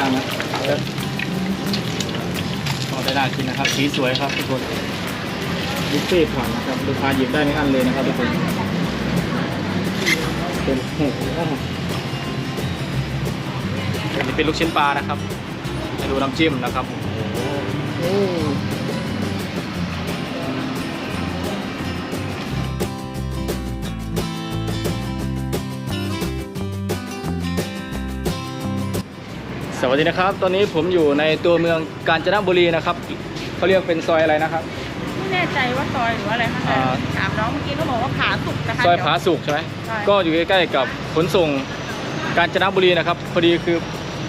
ย่างนะก็ได้น่ากินนะครับ สีสวยครับทุกคนบุฟเฟ่ต์ผักนะครับลูกค้าหยิบได้ไม่อั้นเลยนะครับทุกคนเป็นโอ้โหอันนี้เป็นลูกชิ้นปลานะครับให้ดูน้ำจิ้มนะครับโอ้ สวัสดีนะครับ ตอนนี้ผมอยู่ในตัวเมืองกาญจนบุรีนะครับเขาเรียกเป็นซอยอะไรนะครับ ไม่แน่ใจว่าซอยหรือว่าอะไรคะอ่า ถามน้องเมื่อกี้เขาบอกว่าผาสุกนะคะซอยเดี๋วผาสุกใช่ไหมใช่ ก็อยู่ใกล้ๆกับขนส่งกาญจนบุรีนะครับพอดีคือ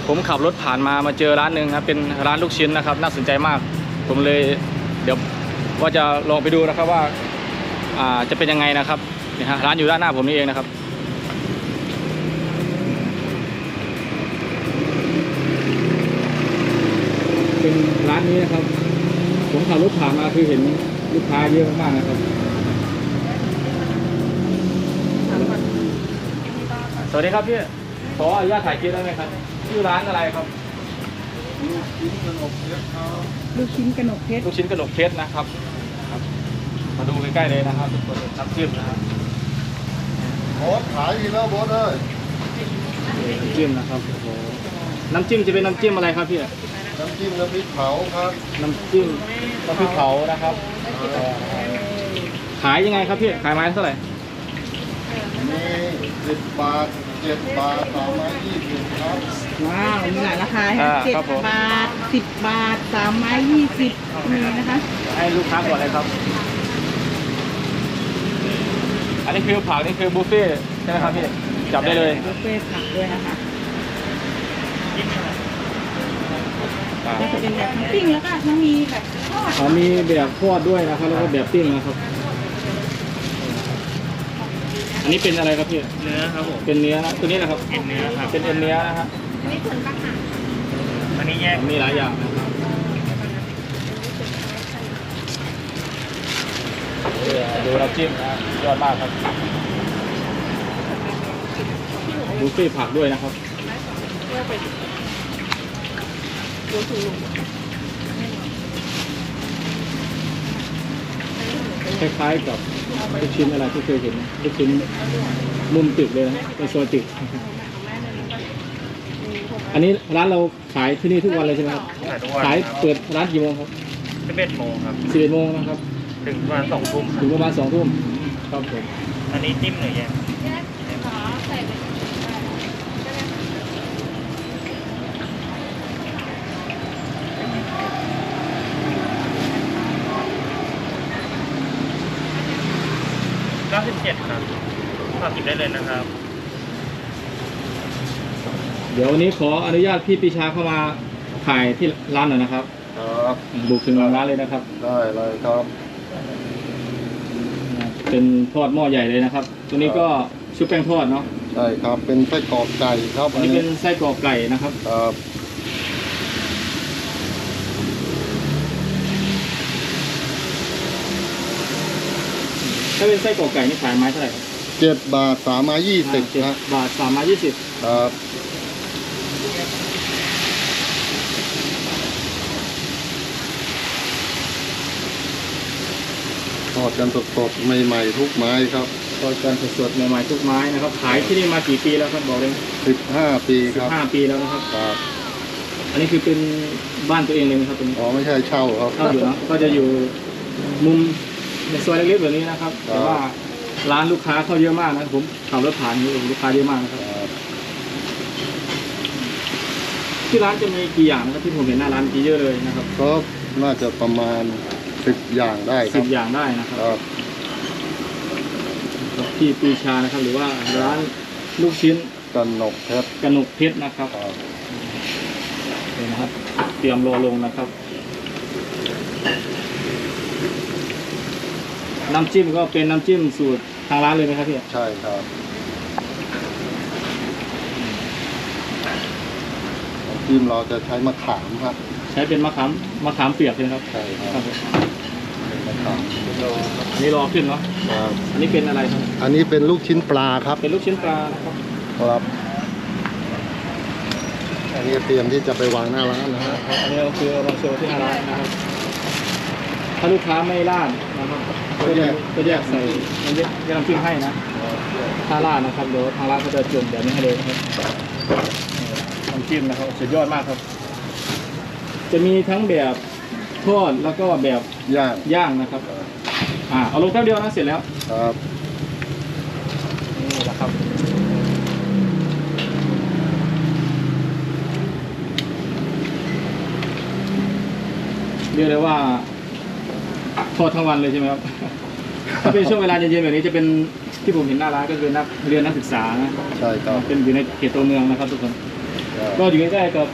ผมขับรถผ่านมามาเจอร้านหนึ่งครับเป็นร้านลูกชิ้นนะครับ น่าสนใจมาก ผมเลยเดี๋ยวว่าจะลองไปดูนะครับว่าอ่าจะเป็นยังไงนะครับนี่ฮะร้านอยู่ด้านหน้าผมนี่เองนะครับ เป็นร้านนี้นะครับ ผมขับรถผ่านมาคือเห็นลูกค้าเยอะมากๆนะครับถามก่อนสวัสดีครับพี่ ขออนุญาตถ่ายคลิปได้ไหมครับ ชื่อร้านอะไรครับ ลูกชิ้นกระหนกเพชรลูกชิ้นกระหนกเพชรนะครับครับมาดูใกล้ๆเลยนะครับทุกคนน้ำจิ้มนะครับโบสขายดีแล้วโบสเอ้ยน้ำจิ้มนะครับโอ้โหน้ำจิ้มจะเป็นน้ำจิ้มอะไรครับพี่ น้ำจิ้มน้ำพริกเผาครับน้ำจิ้มน้ำพริกเผานะครับ ขายยังไงครับพี่ ขายไม้เท่าไหร่มีสิบบาทเจ็ดบาทสามไม้ยี่สิบครับ ว้าว มีหลายราคาอ่าเจ็ดครับผม บาทสิบบาทสามไม้ยี่สิบมีนะคะ ให้ลูกค้าก่อนเลยครับ อันนี้คือผักนี่คือบุฟเฟ่ต์ใช่ไหมครับพี่ จับได้เลยบุฟเฟ่ต์ผักด้วยนะคะ อ่าก็จะเป็นแบบน้ำปิ้งแล้วก็น้ำมีแบบทอดอ๋อมีแบบทอดด้วยนะครับ แล้วก็แบบปิ้งนะครับ อันนี้เป็นอะไรครับพี่ เนื้อครับผมเป็นเนื้อนะตัวนี้นะครับ เอ็นเนื้อครับ เป็นเอ็นเนื้อนะฮะอันนี้ส่วนปักหักอันนี้แยกมีหลายอย่างนะครับดูน้ำจิ้มนะยอดมากครับบุฟเฟ่ต์ผักด้วยนะครับ เลือกไปดูถูกคล้ายๆกับลูกชิ้นอะไรที่เคยเห็นนะลูกชิ้นมุมตึกเลยนะในโซนตึกอันนี้ร้านเราขายที่นี่ทุกวันเลยใช่ไหมครับขายทุกวันขายเปิดร้านกี่โมงครับสิบเอ็ดโมงครับสิบเอ็ดโมงนะครับ ถึงประมาณสองทุ่มถึงประมาณสองทุ่มครับผมอันนี้จิ้มหรือแยกเก้าสิบเจ็ดครับ ฝากกินได้เลยนะครับ เดี๋ยววันนี้ขออนุญาตพี่ปีชาเข้ามาถ่ายที่ร้านหน่อยนะครับครับบุกถึงร้านเลยนะครับ ได้เลยครับเป็นทอดหม้อใหญ่เลยนะครับ ตัวนี้ก็ชุบแป้งทอดเนาะใช่ครับเป็นไส้กรอกไก่ครับอันนี้เป็นไส้กรอกไก่นะครับครับถ้าเป็นไส้กรอกไก่นี่ขายไม้เท่าไหร่ครับ เจ็ดบาทสามไม้ยี่สิบเจ็ดนะบาทสามไม้ยี่สิบครับทอดกันสดๆใหม่ๆทุกไม้ครับทอดกันสดๆใหม่ๆทุกไม้นะครับขายที่นี่มากี่ปีแล้วครับบอกเลยสิบห้าปีสิครับบห้าปีแล้วนะครับครับอันนี้คือเป็นบ้านตัวเองเลยไหมครับตรงนี้อ๋อไม่ใช่เช่าครับเข้าอยู่เนอะก็จะอยู่มุมในซอยเล็กๆแบบนี้นะครับครับแต่ว่า ร้านลูกค้าเข้าเยอะมากนะผมขับรถผ่านอยู่ลูกค้าเยอะมากนะครับครับที่ร้านจะมีกี่อย่างนะครับที่ผมเห็นหน้าร้านมีเยอะเลยนะครับก็น่าจะประมาณสิบอย่างได้คสิรับ บอย่างได้นะครับครับที่ปีชานะครับ หรือว่าร้านลูกชิ้นกันหนกเพชรกนกเพชรนะครับครับนี่นะครับ เตรียมรอลงนะครับ น้ำจิ้มก็เป็นน้ำจิ้มสูตร ทางร้านเลยไหมครับพี่ใช่ครับน้ำจิ้มเราจะใช้มะขามครับ ใช้เป็นมะขามมะขามเปียกใช่ไหมครับใช่คครัรับบผมเป็นมะขามอันนี้รอขึ้นเนาะครับ อันนี้เป็นอะไรครับ อันนี้เป็นลูกชิ้นปลาครับ เป็นลูกชิ้นปลานะครับครับออันนี้เตรียมที่จะไปวางหน้าร้านนะฮะ อันนี้ก็คือเราโชว์ที่หน้าร้านนะครับ ถ้าลูกค้าไม่ราดนะครับก็จะก็แยกใส่มันจะจะน้ำจิ้มให้นะ ถ้าราดนะครับเดี๋ยวทางร้านเขาจะจุ่มแบบนี้ให้เลยนะครับน้ำจิ้มนะครับสุดยอดมากครับ จะมีทั้งแบบทอดแล้วก็แบบย่างย่างนะครับ อ่าเอาลงแป๊บเดียวนะเสร็จแล้วครับนี่แหละครับเรียกได้ว่า ทอดทั้งวันเลยใช่ไหมครับถ้าเป็นช่วงเวลาเย็นๆแบบนี้จะเป็นที่ผมเห็นหน้าร้านก็คือนักเรียนนักศึกษานะใช่ครับเป็นอยู่ในเขตตัวเมืองนะครับทุกคน ก็อยู่ใกล้ๆกับ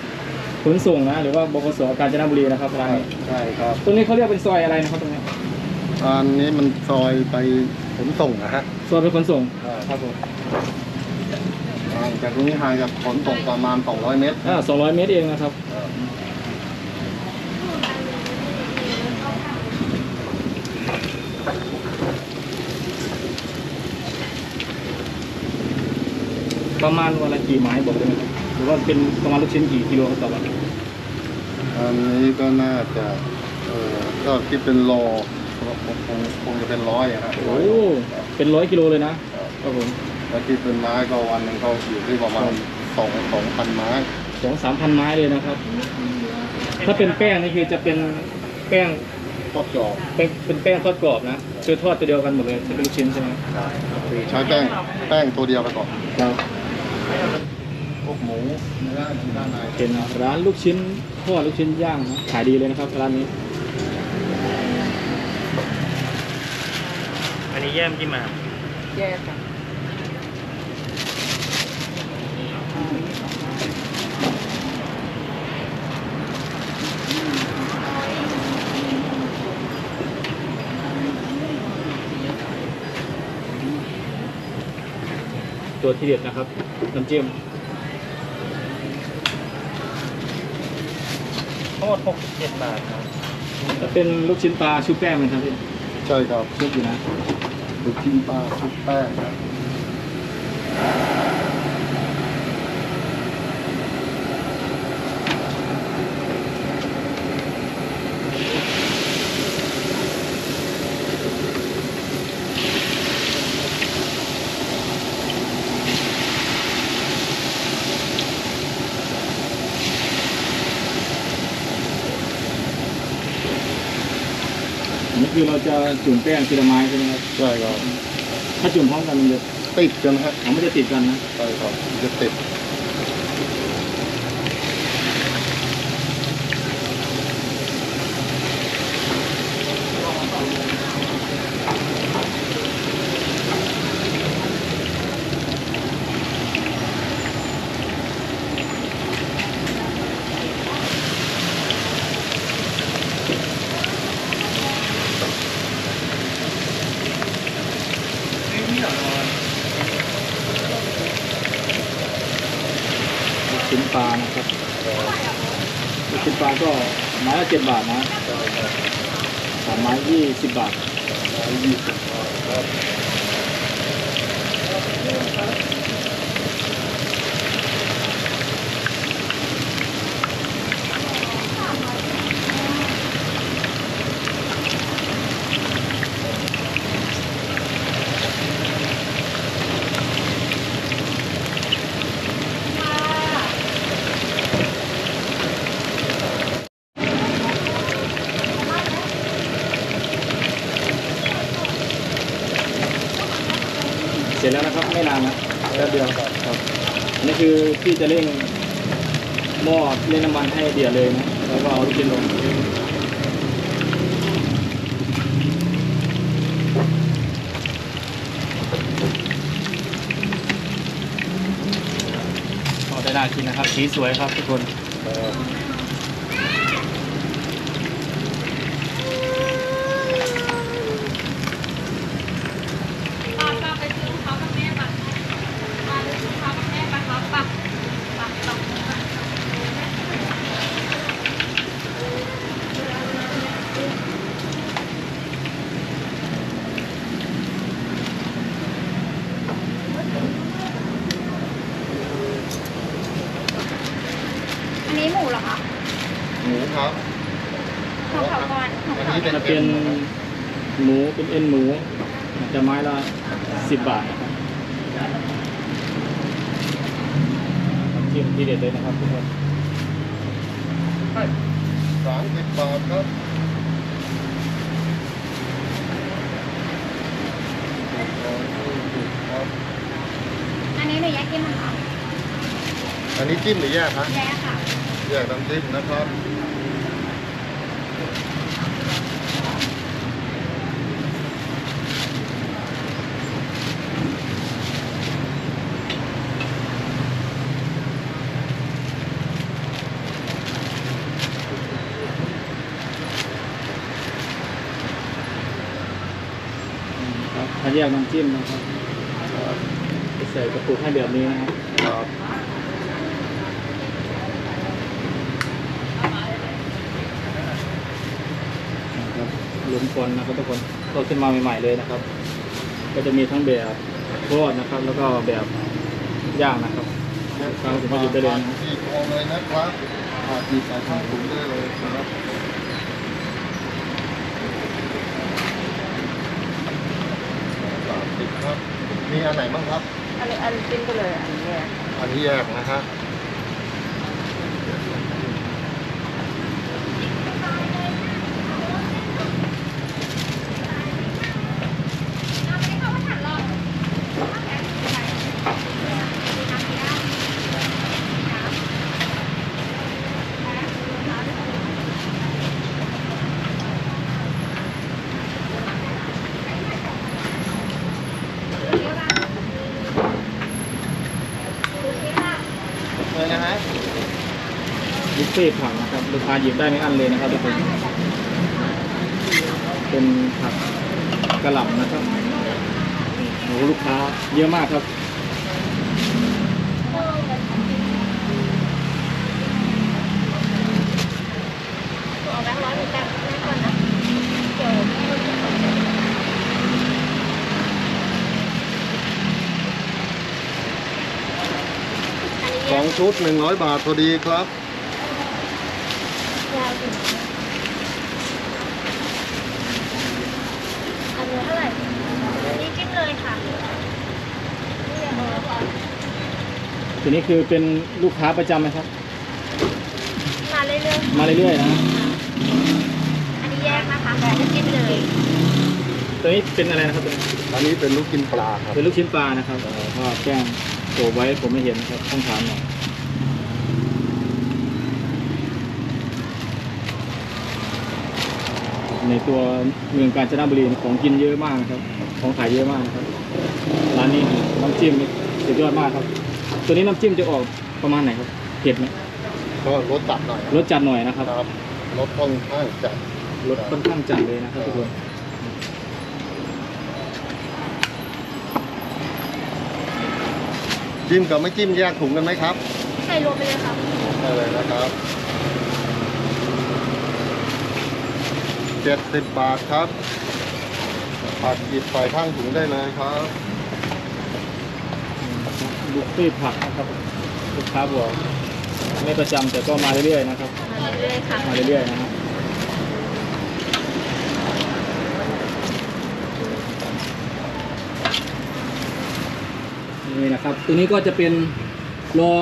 ขนส่งนะหรือว่าบกสกาญจนบุรีนะครับร้านนี้ใช่ครับตรงนี้เขาเรียกเป็นซอยอะไรนะครับตรงนี้อันนี้มันซอยไปขนส่งนะฮะซอยเป็นขนส่งใช่ครับผมห่างจากตรงนี้ห่างจากขนส่งประมาณ 200 เมตรอ่าสองร้อยเมตรเองนะครับ ประมาณวันละกี่ไม้บอกได้ไหมครับหรือว่าเป็นประมาณลูกชิ้นกี่กิโลครับต่อวันอันนี้ก็น่าจะเออก็คิดเป็นโลคงคงคงจะเป็นร้อยอะครับโอ้เป็นร้อยกิโลเลยนะครับผมแล้วคิดเป็นไม้ก็วันหนึงเขาอยู่ที่ประมาณสองสองพันไม้สองสามพันไม้เลยนะครับ ถ้าเป็นแป้งนี่คือจะเป็นแป้งทอดกรอบเป็นเป็นแป้งทอดกรอบนะคือทอดตัวเดียวกันหมดเลยจะเป็นลูกชิ้นใช่ไหม คือใช้แป้งแป้งตัวเดียวไปก่อนครับ พวกหมูเนื้ออยู่ด้านในเป็นร้านลูกชิ้นทอดลูกชิ้นย่างนะขายดีเลยนะครับร้านนี้ อันนี้แย่มจิ้มมา แย่ค่ะ ตัวที่เด็ดนะครับน้ำจิ้มทั้งหมด67บาทครับถ้าเป็นลูกชิ้นปลาชุบแป้งไหมครับพี่ใช่ครับ ชุบอยู่นะลูกชิ้นปลาชุบแป้งครับ อันนี้คือเรา จะจุ่มแป้งทีละไม้ใช่ไหมครับ ใช่ครับ ถ้าจุ่มพร้อมกันมันจะติดกันฮะอ๋อไม่จะติดกันนะ ใช่ครับมันจะติด ลูกชิ้นปลานะครับลูกชิ้นปลาก็ไม้ละเจ็ด บาทนะสามไม้ยี่สิบบาทยี่สิบครับ เสร็จแล้วนะครับไม่นานนะแป๊บเดียวครับอันนี้คือ พี่จะเร่งหม้อเร่งน้ำมันให้เดือดเลยนะแล้วก็เอาลูกชิ้นลงก็ได้น่ากินนะครับสีสวยครับทุกคน ป้าป้าไปซื้อรองเท้ากับแม่ป่ะป้าไปซื้อรองเท้ากับแม่ป่ะครับป่ะป่ะป่ะ นครับของเขาก่อนอันนี้เป็นจะเป็นหมูเป็นเอ็นหมูจะไม้ละสิบบาทนะครับน้ำจิ้มที่เด็ดเลยนะครับทุกคนสามสิบบาทครับอันนี้หนูแยกกินของเขาอันนี้จิ้มหรือแยกครับแยกค่ะ แยกน้ำจิ้มนะครับครับแยกน้ำจิ้มนะครับจะใส่กระปุกให้แบบนี้นะครับครับนะครับล้ม ควันนะครับทุกคนก็ขึ้นมาใหม่ ๆเลยนะครับ ก็จะมีทั้งแบบทอดนะครับ แล้วก็แบบย่างนะครับทางถึงมาหยิบได้เลยนะครับที่กองเลยนะครับอาจีใส่ทางถุงได้เลยนะครับสามสิบครับ มีอันไหนบ้างครับ อันนี้อันจิ้มไปเลยอันนี้อันที่แยกนะฮะ เลยนะฮะ บุ ฟเฟ่ต์ผักนะครับลูกค้าหยิบได้ไม่อั้นเลยนะครับทุกคนเป็นผักกระหล่ำนะครับโอ้โหลูกค้าเยอะมากครับสองชุดหนึ่งร้อยบาทพอดีครับ ยาวถึงอันนี้เท่าไหร่อันนี้จิ้มเลยค่ะนี่เลยเออก่อนทีนี้คือเป็นลูกค้าประจำไหมครับ มาเรื่อยมาเรื่อยๆนะ ๆ อันนี้แยกนะคะแต่จะจิ้มเลย ตัวนี้เป็นอะไรนะครับตัวนี้อันนี้เป็นลูกกินปลาครับ เป็นลูกชิ้นปลานะครับก็แกล้งโผล่ไว้ผมไม่เห็นนะครับต้องถามหน่อย ในตัวเมืองกาญจนบุรีของกินเยอะมากนะครับ ของขายเยอะมากนะครับ ร้านนี้น้ำจิ้มนี่สุดยอดมากครับ ตัวนี้น้ำจิ้มจะออกประมาณไหนครับเผ็ดไหมก็รสจัดหน่อยรสจัดหน่อยนะครับครับรสค่อนข้างจัดรสค่อนข้างจัดเลยนะครับทุกคนจิ้มกับไม่จิ้มแยกถุงกันไหมครับ ใส่รวมไปเลยค่ะได้เลยนะครับ เจ็ดสิบบาทครับผักหยิบใส่ข้างถุงได้เลยครับบุฟเฟ่ต์ผักนะครับลูกค้าบอกไม่ประจำแต่ก็มาเรื่อยๆนะครับ มาเรื่อยๆค่ะมาเรื่อยๆนะครับนี่นะครับ ตัวนี้ก็จะเป็นรอ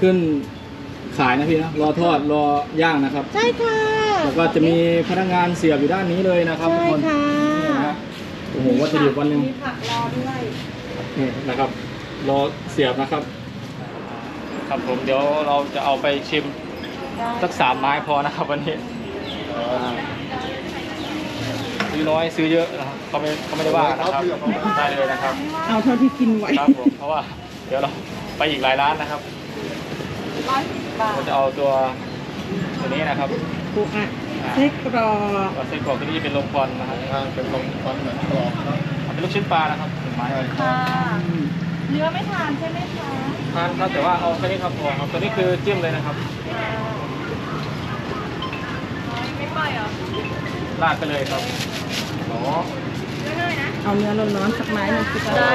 ขึ้นขายนะพี่นะรอทอดรอย่างนะครับ ใช่ค่ะ แล้วก็จะมีพนักงานเสียบอยู่ด้านนี้เลยนะครับทุกใช่คนค่ะนี่นะฮะโอ้โหวัตถุดิบวันหนึ่งมีผักรอด้วยนี่นะครับ รอเสียบนะครับ ครับผมเดี๋ยวเราจะเอาไปชิมสักสามไม้พอนะครับวันนี้ซื้อน้อยซื้อเยอะนะครับเขาไม่เขาไม่ได้ว่านะครับได้เลยนะครับ เอาเท่าที่กินไหวครับผมเพราะว่าเดี๋ยวเราไปอีกหลายร้านนะครับร้อยสิบบาท เราจะเอาตัวตัวนี้นะครับ ปูอัดเซ็กกรอบตัวเส้นกรอกตัวนี้จะเป็นลมควันนะครับข้างเป็นลมควันแบบกรอบครับเอาเป็นลูกชิ้นปลานะครับหนึ่งไม้ใช่ครับค่ะเนื้อไม่ทานใช่ไหมคะทานครับแต่ว่าเอาแค่นี้ครับพอครับตัวนี้คือจิ้มเลยนะครับไม่ปล่อยเหรอราดไปเลยครับหมอเรื่อยๆนะเอาเนื้อร้อนๆสักไม้หนึงคือได้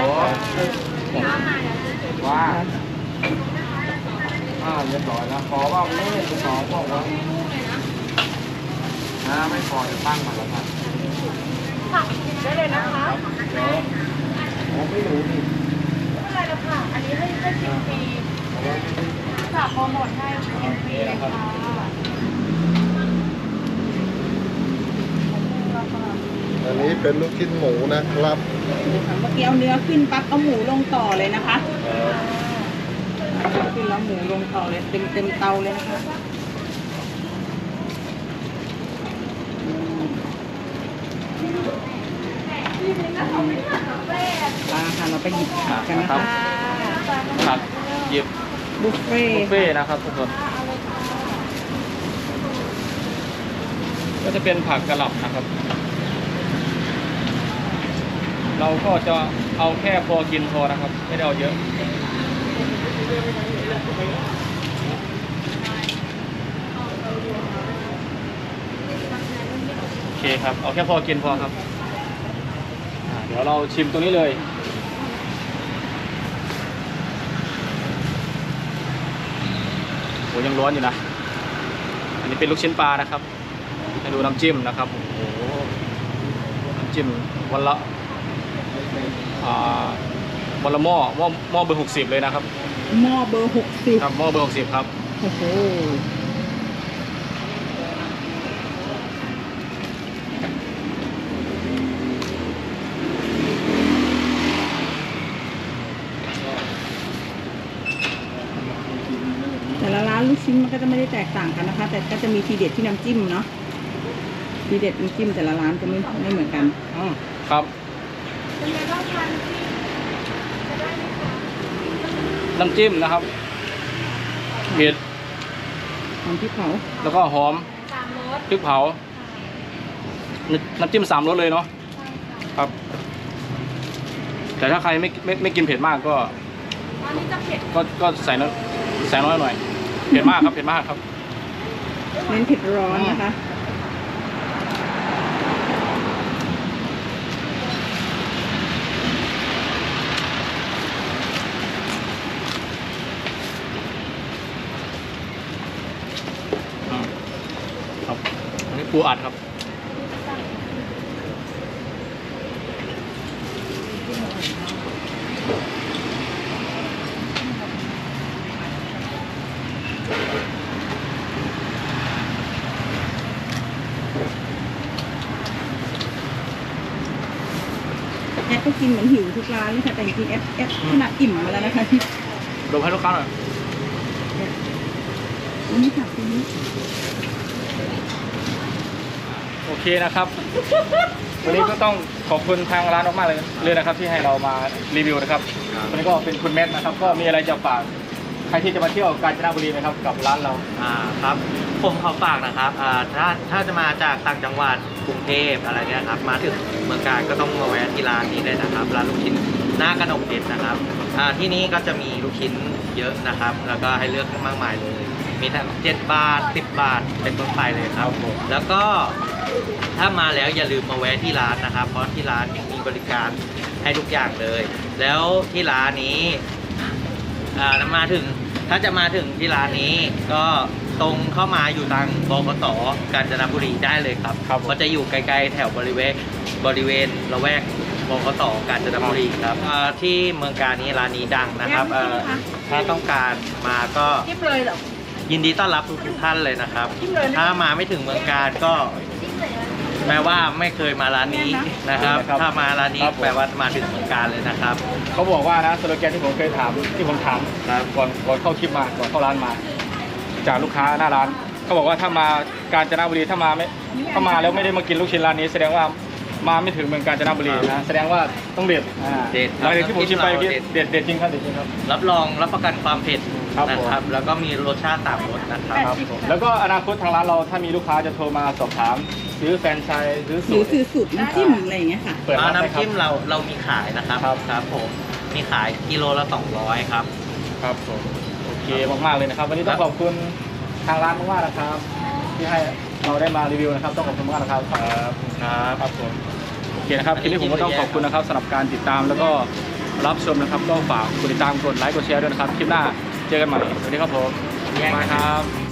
ข้าวมาเดี๋ยวจะว่าอ่าเรียบร้อยแล้วขอว่าไม่ได้ขอบอกว่า ลูกเลยนะไม่พอจะตั้งมาแล้วครับค่ะได้เลยนะคะผมไม่รู้นี่ไม่เป็นไรแล้วค่ะ อันนี้ให้ให้ชิมฟรีฝากโปรโมทให้ชิมฟรีเลยค่ะอันนี้เป็นลูกชิ้นหมูนะครับเมื่อกี้เอาเนื้อขึ้นปั๊บเอาหมูลงต่อเลยนะคะ ขึ้นแล้วหมูลงต่อเลยเต็มเต็มเตาเลยนะคะ มาค่ะเราไปหยิบผักกันนะคะผักหยิบบุฟเฟ่บุฟเฟ่ต์นะครับทุกคนก็จะเป็นผักกระหล่ำนะครับ เราก็จะเอาแค่พอกินพอนะครับ ไม่ได้เอาเยอะโอเคครับ เอาแค่พอกินพอครับอ่าเดี๋ยวเราชิมตรงนี้เลยโหยังร้อนอยู่นะ อันนี้เป็นลูกชิ้นปลานะครับให้ดูน้ำจิ้มนะครับโอ้โหน้ำจิ้มวันละอ่าวันละหม้อหม้อหม้อเบอร์หกสิบเลยนะครับหม้อเบอร์หกสิบครับหม้อเบอร์หกสิบครับโอ้โหแต่ละร้านลูกชิ้นมันก็จะ ไม่ได้แตกต่างกันนะคะ แต่ก็จะมีทีเด็ดที่น้ำจิ้มเนาะทีเด็ดน้ำจิ้มแต่ละร้านจะไม่ไม่เหมือนกันอืมครับเป็นไงบ้างคะจะได้ไหมคะน้ำจิ้มนะครับเผ็ดหอมพริกเผาแล้วก็หอมสามรสพริกเผา น้ำน้ำจิ้มสามรสเลยเนาะครับ แต่ถ้าใครไม่ไม่ไม่กินเผ็ดมากก็อันนี้จะเผ็ดก็ก็ใส่น้อยใส่น้อยหน่อย เผ็ดมากครับเผ็ดมากครับ เน้นเผ็ดร้อนนะคะอืมครับ อันนี้ปูอัดครับ ก็กินเหมือนหิวทุกร้านเลยค่ะแต่จริงๆแอดแอดขนาดอิ่มมาแล้วนะคะที่ดมให้ลูกค้าหน่อยนี่ค่ะคุณนี้โอเคนะครับ วันนี้ก็ต้องขอบคุณทางร้านมากๆเลยเลยนะครับ ที่ให้เรามารีวิวนะครับวันนี้ก็เป็นคุณแมทนะครับ ก็มีอะไรจะฝากใค รที่จะมาเที่ยวกาญจนบุรีไหมครับกับร้านเรา อ่าครับผมขอฝากนะครับอ่าถ้าถ้าจะมาจากต่างจังหวัดกรุงเทพอะไรเนี่ยครับมาถึงเมืองการก็ต้องมาแวะที่ร้านนี้เลยนะครับร้านลูกชิ้นหน้ากระหนกเพชรนะครับอ่าที่นี่ก็จะมีลูกชิ้นเยอะนะครับ แล้วก็ให้เลือกมากมายเลย มีทั้ง7บาท10บาทเป็นต้นไปเลยครับครับผมแล้วก็ถ้ามาแล้วอย่าลืมมาแวะที่ร้านนะครับ เพราะที่ร้านมีบริการให้ทุกอย่างเลย แล้วที่ร้านนี้อ่ามาถึง ถ้าจะมาถึงที่ร้านนี้ ก็ตรงเข้ามาอยู่ทางบกตกาญจนบุรีได้เลยครับครับก็จะอยู่ไกลๆแถวบริเวณบริเวณละแวกบกตกาญจนบุรีครับอ่าที่เมืองการนี้ร้านนี้ดังนะครับเอ่อถ้าต้องการมาก็ จิ้มเลยเหรอ ยินดีต้อนรับทุกๆท่านเลยนะครับ จิ้มเลยนะ ถ้ามาไม่ถึงเมืองการก็ แปลว่าไม่เคยมาร้านนี้นะครับครับถ้ามาร้านนี้ครับผมแปลว่ามาถึงเมืองการเลยนะครับ เขาบอกว่านะสโลแกนที่ผมเคยถามที่ผมถามครับก่อนก่อนเข้าคลิปมาก่อนเข้าร้านมา จากลูกค้าหน้าร้านเขาบอกว่าถ้ามากาญจนบุรีถ้ามาไม่ถ้ามาแล้วไม่ได้มากินลูกชิ้นร้านนี้ แสดงว่ามาไม่ถึงเมืองกาญจนบุรีนะแสดงว่าต้องเด็ดอ่าเด็ดหลังจากที่ผมชิมไปน้ำจิ้เมื่อมกี้เราเด็ดเด็ดเด็ดจริงครับเด็ดจริงครับรับรองรับประกันความเผ็ดครับนะผมครับแล้วก็มีรสชาติต่างรสนะครับครับผมแล้วก็อนาคตทางร้านเราถ้ามีลูกค้าจะโทรมาสอบถาม ซื้อแฟรนไชส์ซื้อหสูรือตรคือสูตรน้ำจิ้มอะไรอย่างเงี้ยค่ะ เปิดอ่าร้านไหมครับน้ำจิ้มเราเรามีขายนะครับครับ ครับผมมีขายกิโลละ 200 ครับ ครับผมโอเคมากๆเลยนะครับ วันนี้ต้องขอบคุณทางร้านมากๆนะครับ ที่ให้เราได้มารีวิวนะครับ ต้องขอบคุณมากนะครับครับครับครับผมโอเคนะครับคลิปนี้ผมก็ต้องขอบคุณนะครับสำหรับการติดตามแล้วก็รับชมนะครับ ก็ฝากกดติดตามกดไลค์กดแชร์ด้วยนะครับคลิปหน้าเจอกันใหม่สวัสดีครับผมแยกมากันครับ